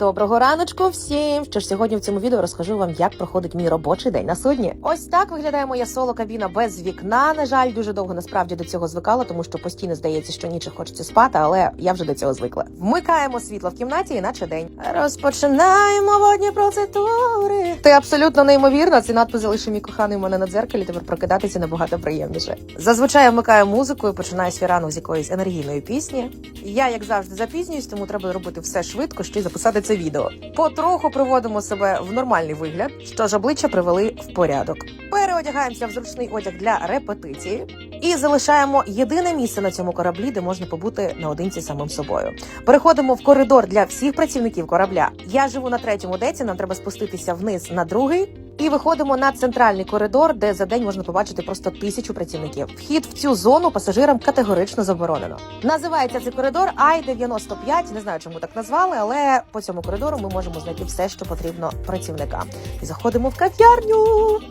Доброго раночку всім! Що ж сьогодні в цьому відео розкажу вам, як проходить мій робочий день на судні. Ось так виглядає моя соло кабіна без вікна. На жаль, дуже довго насправді до цього звикала, тому що постійно здається, що ніч хочеться спати, але я вже до цього звикла. Вмикаємо світло в кімнаті, іначе день. Розпочинаємо водні процедури. Ти абсолютно неймовірна. Цей надпис залишив мій коханий у мене на дзеркалі. Тепер прокидатися набагато приємніше. Зазвичай я вмикаю музику і починаю свій ранок з якоїсь енергійної пісні. Я, як завжди, запізнююсь, тому треба робити все швидко, ще й записати це відео. Потроху приводимо себе в нормальний вигляд, що ж обличчя привели в порядок. Переодягаємося в зручний одяг для репетиції і залишаємо єдине місце на цьому кораблі, де можна побути наодинці самим собою. Переходимо в коридор для всіх працівників корабля. Я живу на третьому деці. Нам треба спуститися вниз на другий. І виходимо на центральний коридор, де за день можна побачити просто тисячу працівників. Вхід в цю зону пасажирам категорично заборонено. Називається цей коридор I-95. Не знаю, чому так назвали, але по цьому коридору ми можемо знайти все, що потрібно працівникам. І заходимо в кав'ярню.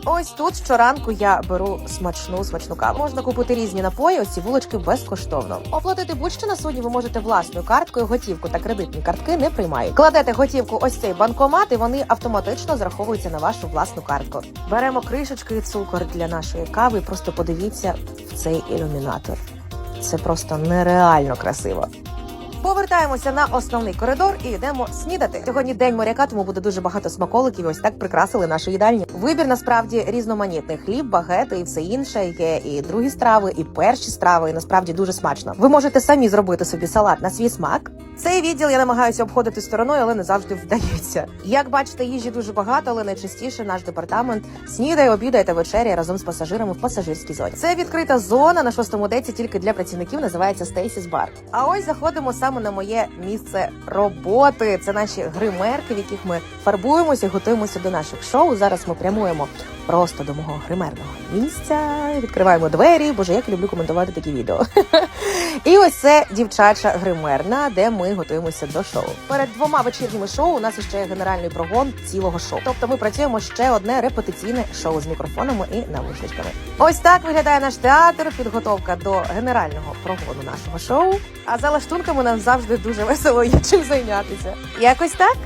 Ось тут щоранку я беру смачну смачну каву. Можна купити різні напої. Ось ці вулочки безкоштовно. Оплатити будь-що на судні ви можете власною карткою, готівку та кредитні картки не приймають. Кладете готівку ось цей банкомат, і вони автоматично зараховуються на вашу власну картку. Беремо кришечки і цукор для нашої кави. і Просто подивіться в цей ілюмінатор. Це просто нереально красиво. Повертаємося на основний коридор і йдемо снідати. Сьогодні день моряка, тому буде дуже багато смаколиків. Ось так прикрасили нашу їдальню. Вибір насправді різноманітний хліб, багети і все інше. Є і другі страви, і перші страви. І насправді дуже смачно. Ви можете самі зробити собі салат на свій смак. Цей відділ я намагаюся обходити стороною, але не завжди вдається. Як бачите, їжі дуже багато, але найчастіше наш департамент снідає, обідає та вечеряє разом з пасажирами в пасажирській зоні. Це відкрита зона на шостому деці тільки для працівників. Називається Stacy's Bar. А ось заходимо саме на моє місце роботи. Це наші гримерки, в яких ми фарбуємося, готуємося до наших шоу. Зараз ми прямуємо просто до мого гримерного місця. Відкриваємо двері. Боже, як люблю коментувати такі відео. І ось це дівчача гримерна, де ми готуємося до шоу. Перед двома вечірніми шоу у нас ще є генеральний прогон цілого шоу. Тобто ми працюємо ще одне репетиційне шоу з мікрофонами і навушничками. Ось так виглядає наш театр. Підготовка до генерального прогону нашого шоу. А за лаштунками нам завжди дуже весело є чим зайнятися. Якось так.